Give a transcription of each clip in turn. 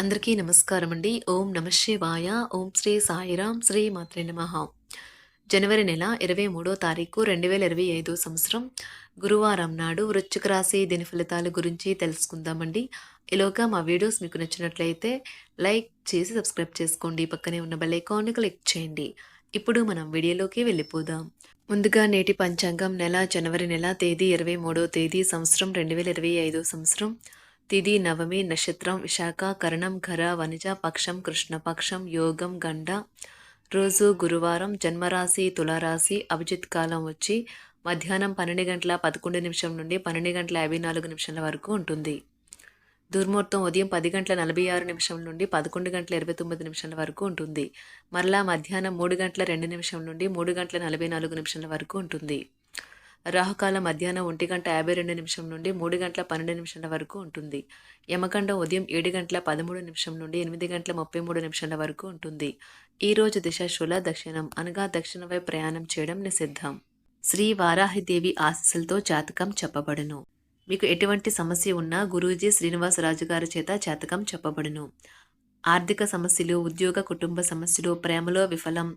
అందరికీ నమస్కారం అండి. ఓం నమ శివాయ ఓం శ్రీ సాయిరాం శ్రీ మాత్రే నమ. జనవరి నెల ఇరవై మూడో తారీఖు రెండు వేల ఇరవై ఐదో సంవత్సరం. గురువారం నాడు వృశ్చిక రాశి దిన ఫలితాల గురించి తెలుసుకుందామండి. ఇలాగా మా వీడియోస్ మీకు నచ్చినట్లయితే లైక్ చేసి సబ్స్క్రైబ్ చేసుకోండి. పక్కనే ఉన్న బెల్ ఐకాన్ని క్లిక్ చేయండి. ఇప్పుడు మనం వీడియోలోకి వెళ్ళిపోదాం. ముందుగా నేటి పంచాంగం నెల జనవరి నెల తేదీ ఇరవై మూడో తేదీ సంవత్సరం రెండు వేల ఇరవై ఐదో సంవత్సరం. తిది నవమి నక్షత్రం విశాఖ కరణం ఘర వనిజ పక్షం కృష్ణపక్షం యోగం గండ రోజు గురువారం జన్మరాశి తులారాశి అభిజిత్ కాలం వచ్చి మధ్యాహ్నం పన్నెండు గంటల పదకొండు నిమిషం నుండి పన్నెండు గంటల యాభై నాలుగు నిమిషాల వరకు ఉంటుంది. దుర్ముహూర్తం ఉదయం పది గంటల నలభై ఆరు నిమిషం నుండి పదకొండు గంటల ఇరవై తొమ్మిది నిమిషాల వరకు ఉంటుంది. మరలా మధ్యాహ్నం మూడు గంటల రెండు నిమిషం నుండి మూడు గంటల నలభై నాలుగు నిమిషాల వరకు ఉంటుంది. రాహుకాలం మధ్యాహ్నం ఒంటి గంట యాభై రెండు నిమిషం నుండి మూడు గంటల పన్నెండు నిమిషాల వరకు ఉంటుంది. యమకండం ఉదయం ఏడు గంటల పదమూడు నిమిషం నుండి ఎనిమిది గంటల ముప్పై మూడు నిమిషాల వరకు ఉంటుంది. ఈ రోజు దిశ దక్షిణం అనగా దక్షిణ వైపు ప్రయాణం చేయడం నిషిద్ధం. శ్రీ వారాహిదేవి ఆశీస్సులతో జాతకం చెప్పబడును. మీకు ఎటువంటి సమస్య ఉన్నా గురూజీ శ్రీనివాసరాజు గారి చేత జాతకం చెప్పబడును. ఆర్థిక సమస్యలు ఉద్యోగ కుటుంబ సమస్యలు ప్రేమలో విఫలం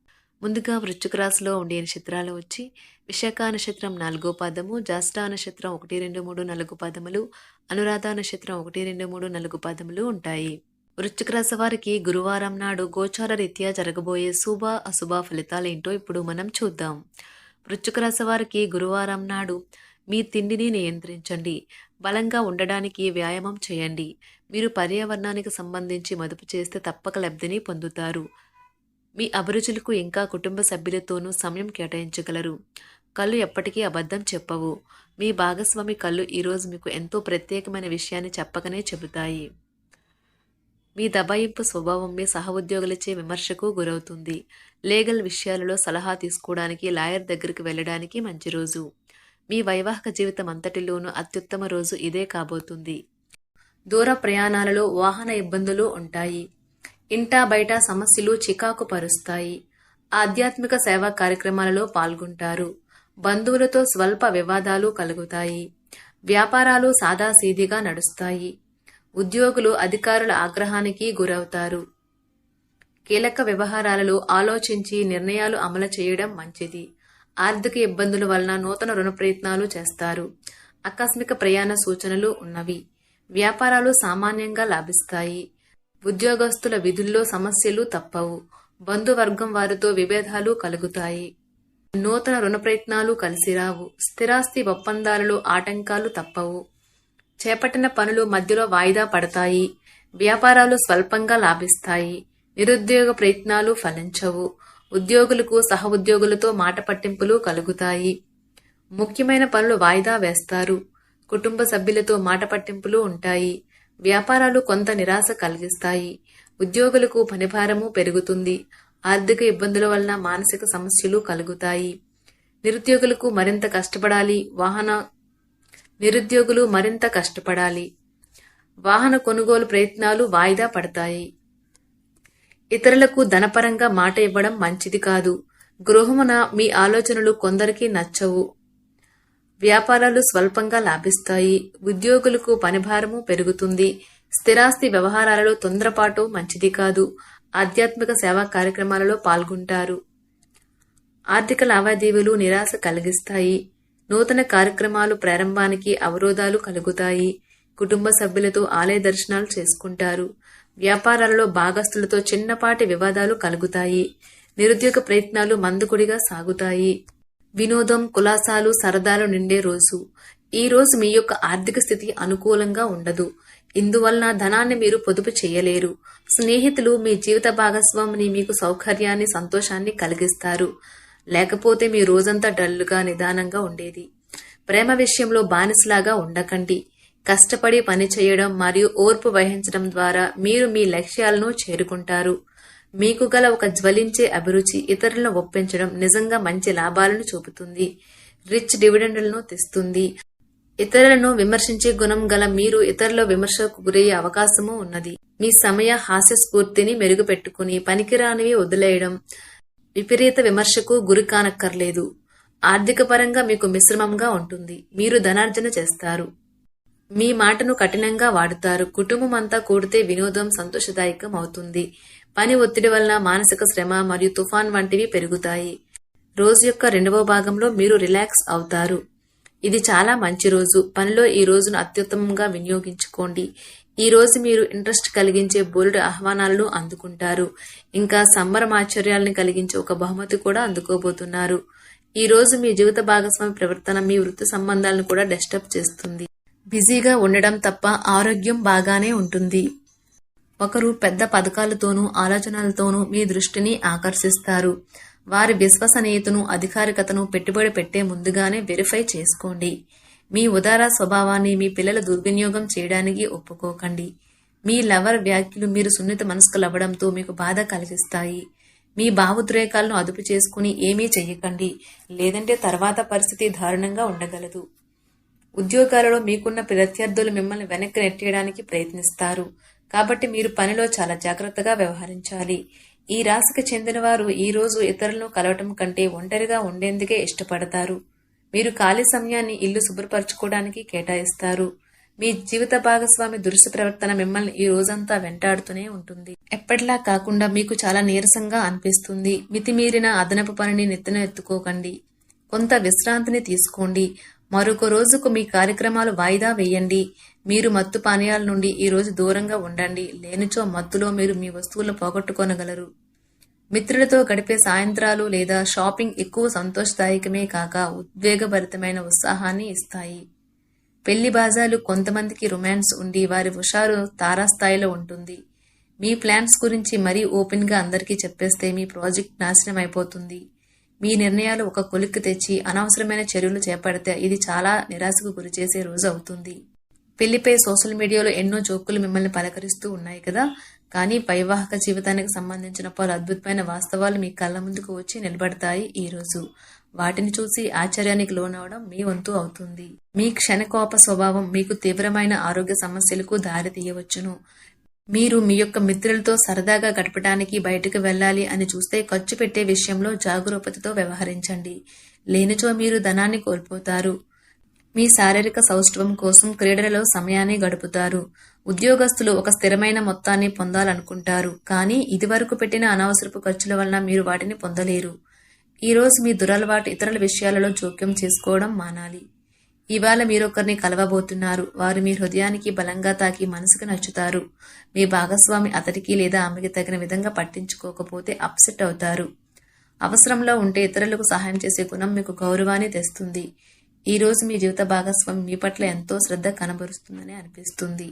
ముందుగా వృశ్చిక రాశిలో ఉండే నక్షత్రాలు వచ్చి విశాఖ నక్షత్రం నాలుగో పాదము జాస్టా నక్షత్రం ఒకటి రెండు మూడు నాలుగు పాదములు అనురాధ నక్షత్రం ఒకటి రెండు మూడు నాలుగు పాదములు ఉంటాయి. వృశ్చిక రాశి వారికి గురువారం నాడు గోచార రీత్యా జరగబోయే శుభ అశుభ ఫలితాలు ఏంటో ఇప్పుడు మనం చూద్దాం. వృశ్చిక రాశి వారికి గురువారం నాడు మీ తిండిని నియంత్రించండి. బలంగా ఉండడానికి వ్యాయామం చేయండి. మీరు పర్యావరణానికి సంబంధించి మదుపు చేస్తే తప్పక లబ్ధిని పొందుతారు. మీ అభిరుచులకు ఇంకా కుటుంబ సభ్యులతోనూ సమయం కేటాయించగలరు. కళ్ళు ఎప్పటికీ అబద్ధం చెప్పవు. మీ భాగస్వామి కళ్ళు ఈరోజు మీకు ఎంతో ప్రత్యేకమైన విషయాన్ని చెప్పకనే చెబుతాయి. మీ దబాయింపు స్వభావం మీ సహ ఉద్యోగులచే విమర్శకు గురవుతుంది. లీగల్ విషయాలలో సలహా తీసుకోవడానికి లాయర్ దగ్గరికి వెళ్ళడానికి మంచి రోజు. మీ వైవాహిక జీవితం అంతటిలోనూ అత్యుత్తమ రోజు ఇదే కాబోతుంది. దూర ప్రయాణాలలో వాహన ఇబ్బందులు ఉంటాయి. ఇంటా బయట సమస్యలు చికాకు పరుస్తాయి. ఆధ్యాత్మిక సేవా కార్యక్రమాలలో పాల్గొంటారు. బంధువులతో స్వల్ప వివాదాలు కలుగుతాయి. వ్యాపారాలు సాదాసీదిగా నడుస్తాయి. ఉద్యోగులు అధికారుల ఆగ్రహానికి గురవుతారు. కీలక వ్యవహారాలలో ఆలోచించి నిర్ణయాలు అమలు చేయడం మంచిది. ఆర్థిక ఇబ్బందుల వలన నూతన రుణ ప్రయత్నాలు చేస్తారు. ఆకస్మిక ప్రయాణ సూచనలు ఉన్నవి. వ్యాపారాలు సామాన్యంగా లాభిస్తాయి. ఉద్యోగస్తుల విధుల్లో సమస్యలు తప్పవు. బంధువర్గం వారితో విభేదాలు కలుగుతాయి. నూతన రుణ ప్రయత్నాలు కలిసిరావు స్థిరాస్తి ఒప్పందాలలో ఆటంకాలు తప్పవు. చేపట్టిన పనులు మధ్యలో వాయిదా పడతాయి. వ్యాపారాలు స్వల్పంగా లాభిస్తాయి. నిరుద్యోగ ప్రయత్నాలు ఫలించవు. ఉద్యోగులకు సహ ఉద్యోగులతో మాట పట్టింపులు కలుగుతాయి. ముఖ్యమైన పనులు వాయిదా వేస్తారు. కుటుంబ సభ్యులతో మాట పట్టింపులు ఉంటాయి. వ్యాపారాలు కొంత నిరాశ కలిగిస్తాయి. ఉద్యోగులకు పనిభారము పెరుగుతుంది. ఆర్థిక ఇబ్బందుల వలన మానసిక సమస్యలు కలుగుతాయి. నిరుద్యోగులకు మరింత కష్టపడాలి. వాహన నిరుద్యోగులు మరింత కష్టపడాలి. వాహన కొనుగోలు ప్రయత్నాలు వాయిదా పడతాయి. ఇతరులకు ధనపరంగా మాట ఇవ్వడం మంచిది కాదు. గృహమున మీ ఆలోచనలు కొందరికి నచ్చవు. వ్యాపారాలు స్వల్పంగా లాభిస్తాయి. ఉద్యోగులకు పనిభారము పెరుగుతుంది. స్థిరాస్తి వ్యవహారాలలో తొందరపాటు మంచిది కాదు. ఆధ్యాత్మిక సేవా కార్యక్రమాలలో పాల్గొంటారు. ఆర్థిక లావాదేవీలు నిరాశ కలిగిస్తాయి. నూతన కార్యక్రమాలు ప్రారంభానికి అవరోధాలు కలుగుతాయి. కుటుంబ సభ్యులతో ఆలయ దర్శనాలు చేసుకుంటారు. వ్యాపారాలలో భాగస్తులతో చిన్నపాటి వివాదాలు కలుగుతాయి. నిరుద్యోగ ప్రయత్నాలు మందుకుడిగా సాగుతాయి. వినోదం కులాసాలు సరదాలు నిండే రోజు. ఈ రోజు మీ యొక్క ఆర్థిక స్థితి అనుకూలంగా ఉండదు. ఇందువలన ధనాన్ని మీరు పొదుపు చేయలేరు. స్నేహితులు మీ జీవిత భాగస్వామిని మీకు సౌకర్యాన్ని సంతోషాన్ని కలిగిస్తారు. లేకపోతే మీ రోజంతా డల్లుగా నిదానంగా ఉండేది. ప్రేమ విషయంలో బానిసలాగా ఉండకండి. కష్టపడి పని చేయడం మరియు ఓర్పు వహించడం ద్వారా మీరు మీ లక్ష్యాలను చేరుకుంటారు. మీకు గల ఒక జ్వలించే అభిరుచి ఇతరులను ఒప్పించడం నిజంగా మంచి లాభాలను చూపుతుంది. రిచ్ డివిడెండ్లను తెస్తుంది. ఇతరులను విమర్శించే గుణం గల మీరు ఇతరుల విమర్శకు గురయ్యే అవకాశము ఉన్నది. మీ సమయ హాస్య స్ఫూర్తిని మెరుగుపెట్టుకుని పనికిరానివి వదిలేయడం విపరీత విమర్శకు గురి కానక్కర్లేదు. ఆర్థిక పరంగా మీకు మిశ్రమంగా ఉంటుంది. మీరు ధనార్జన చేస్తారు. మీ మాటను కఠినంగా వాడుతారు. కుటుంబం అంతా కూడితే వినోదం సంతోషదాయకం అవుతుంది. పని ఒత్తిడి వలన మానసిక శ్రమ మరియు తుఫాన్ వంటివి పెరుగుతాయి. రోజు యొక్క రెండవ భాగంలో మీరు రిలాక్స్ అవుతారు. ఇది చాలా మంచి రోజు. పనిలో ఈ రోజును అత్యుత్తమంగా వినియోగించుకోండి. ఈ రోజు మీరు ఇంట్రెస్ట్ కలిగించే బోల్డ్ ఆహ్వానాలను అందుకుంటారు. ఇంకా సంబరమాశ్చర్యాలను కలిగించే ఒక బహుమతి కూడా అందుకోబోతున్నారు. ఈ రోజు మీ జీవిత భాగస్వామి ప్రవర్తన మీ వృత్తి సంబంధాలను కూడా డిస్టర్బ్ చేస్తుంది. బిజీగా ఉండడం తప్ప ఆరోగ్యం బాగానే ఉంటుంది. ఒకరు పెద్ద పథకాలతోనూ ఆలోచనలతోనూ మీ దృష్టిని ఆకర్షిస్తారు. వారి విశ్వసనీయతను అధికారికతను పెట్టుబడి పెట్టే ముందుగానే వెరిఫై చేసుకోండి. మీ ఉదార స్వభావాన్ని మీ పిల్లల దుర్వినియోగం చేయడానికి ఒప్పుకోకండి. మీ లవర్ వ్యాఖ్యలు మీరు సున్నిత మనస్కులవ్వడంతో మీకు బాధ కలిగిస్తాయి. మీ భావోద్రేకాలను అదుపు చేసుకుని ఏమీ చెయ్యకండి. లేదంటే తర్వాత పరిస్థితి దారుణంగా ఉండగలదు. ఉద్యోగాలలో మీకున్న ప్రత్యర్థులు మిమ్మల్ని వెనక్కి నెట్టేయడానికి ప్రయత్నిస్తారు. కాబట్టి మీరు పనిలో చాలా జాగ్రత్తగా వ్యవహరించాలి. ఈ రాశికి చెందిన వారు ఈ రోజు ఇతరులను కలవటం కంటే ఒంటరిగా ఉండేందుకే ఇష్టపడతారు. మీరు ఖాళీ సమయాన్ని ఇల్లు శుభ్రపరచుకోవడానికి కేటాయిస్తారు. మీ జీవిత భాగస్వామి దురుసు ప్రవర్తన మిమ్మల్ని ఈ రోజంతా వెంటాడుతూనే ఉంటుంది. ఎప్పటిలా కాకుండా మీకు చాలా నీరసంగా అనిపిస్తుంది. మితిమీరిన అదనపు పనిని నెత్తిన ఎత్తుకోకండి. కొంత విశ్రాంతిని తీసుకోండి. మరొక రోజుకు మీ కార్యక్రమాలు వాయిదా వేయండి. మీరు మత్తు పానీయాల నుండి ఈ రోజు దూరంగా ఉండండి. లేనిచో మత్తులో మీరు మీ వస్తువులను పోగొట్టుకోనగలరు. మిత్రులతో గడిపే సాయంత్రాలు లేదా షాపింగ్ ఎక్కువ సంతోషదాయకమే కాక ఉద్వేగభరితమైన ఉత్సాహాన్ని ఇస్తాయి. పెళ్ళి బాజాలు కొంతమందికి రొమాన్స్ ఉండి వారి హుషారు తారాస్థాయిలో ఉంటుంది. మీ ప్లాన్స్ గురించి మరీ ఓపెన్గా అందరికీ చెప్పేస్తే మీ ప్రాజెక్ట్ నాశనం అయిపోతుంది మీ నిర్ణయాలు ఒక కొలిక్కి తెచ్చి అనవసరమైన చర్యలు చేపడితే ఇది చాలా నిరాశకు గురిచేసే రోజు అవుతుంది. పెళ్ళిపై సోషల్ మీడియాలో ఎన్నో జోకులు మిమ్మల్ని పలకరిస్తూ ఉన్నాయి కదా? కానీ వైవాహిక జీవితానికి సంబంధించిన పలు అద్భుతమైన వాస్తవాలు మీ కళ్ళ ముందుకు వచ్చి నిలబడతాయి ఈ రోజు. వాటిని చూసి ఆశ్చర్యానికి లోనవడం మీ వంతు అవుతుంది. మీ క్షణకోప స్వభావం మీకు తీవ్రమైన ఆరోగ్య సమస్యలకు దారి తీయవచ్చును మీరు మీ యొక్క మిత్రులతో సరదాగా గడపడానికి బయటకు వెళ్ళాలి అని చూస్తే ఖర్చు పెట్టే విషయంలో జాగరూకతతో వ్యవహరించండి. లేనిచో మీరు ధనాన్ని కోల్పోతారు. మీ శారీరక సౌష్ఠవం కోసం క్రీడలలో సమయాన్ని గడుపుతారు. ఉద్యోగస్తులు ఒక స్థిరమైన మొత్తాన్ని పొందాలనుకుంటారు. కానీ ఇదివరకు పెట్టిన అనవసరపు ఖర్చుల వలన మీరు వాటిని పొందలేరు. ఈరోజు మీ దురలవాటు ఇతరుల విషయాలలో జోక్యం చేసుకోవడం మానాలి. ఇవాళ మీరొకరిని కలవబోతున్నారు. వారు మీ హృదయానికి బలంగా తాకి మనసుకు నచ్చుతారు. మీ భాగస్వామి అతడికి లేదా ఆమెకి తగిన విధంగా పట్టించుకోకపోతే అప్సెట్ అవుతారు. అవసరంలో ఉంటే ఇతరులకు సహాయం చేసే గుణం మీకు గౌరవాన్ని తెస్తుంది. ఈరోజు మీ జీవిత భాగస్వామి మీ పట్ల ఎంతో శ్రద్ధ కనబరుస్తుందని అనిపిస్తుంది.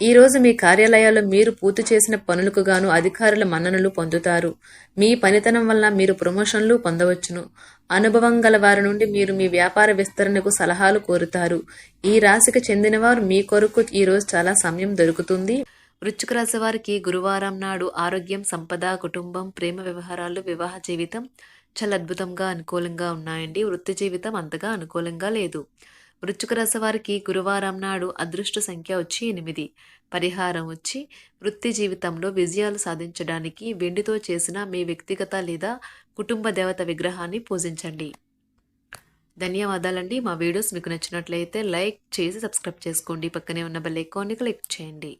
ఈ రోజు మీ కార్యాలయాల్లో మీరు పూర్తి చేసిన పనులకు గాను అధికారుల మన్ననలు పొందుతారు. మీ పనితనం వల్ల మీరు ప్రమోషన్లు పొందవచ్చును. అనుభవం గల వారి నుండి మీరు మీ వ్యాపార విస్తరణకు సలహాలు కోరుతారు. ఈ రాశికి చెందినవారు మీ కొరకు ఈ రోజు చాలా సమయం దొరుకుతుంది. వృశ్చిక రాశి వారికి గురువారం నాడు ఆరోగ్యం సంపద కుటుంబం ప్రేమ వ్యవహారాలు వివాహ జీవితం చాలా అద్భుతంగా అనుకూలంగా ఉన్నాయండి. వృత్తి జీవితం అంతగా అనుకూలంగా లేదు. వృశ్చిక వారికి గురువారం నాడు అదృష్ట సంఖ్య వచ్చి ఎనిమిది. పరిహారం వచ్చి వృత్తి జీవితంలో విజయాలు సాధించడానికి వెండితో చేసిన మీ వ్యక్తిగత లేదా కుటుంబ దేవత విగ్రహాన్ని పూజించండి. ధన్యవాదాలండి. మా వీడియోస్ మీకు నచ్చినట్లయితే లైక్ చేసి సబ్స్క్రైబ్ చేసుకోండి. పక్కనే ఉన్న బెల్ ఐకాన్ని క్లిక్ చేయండి.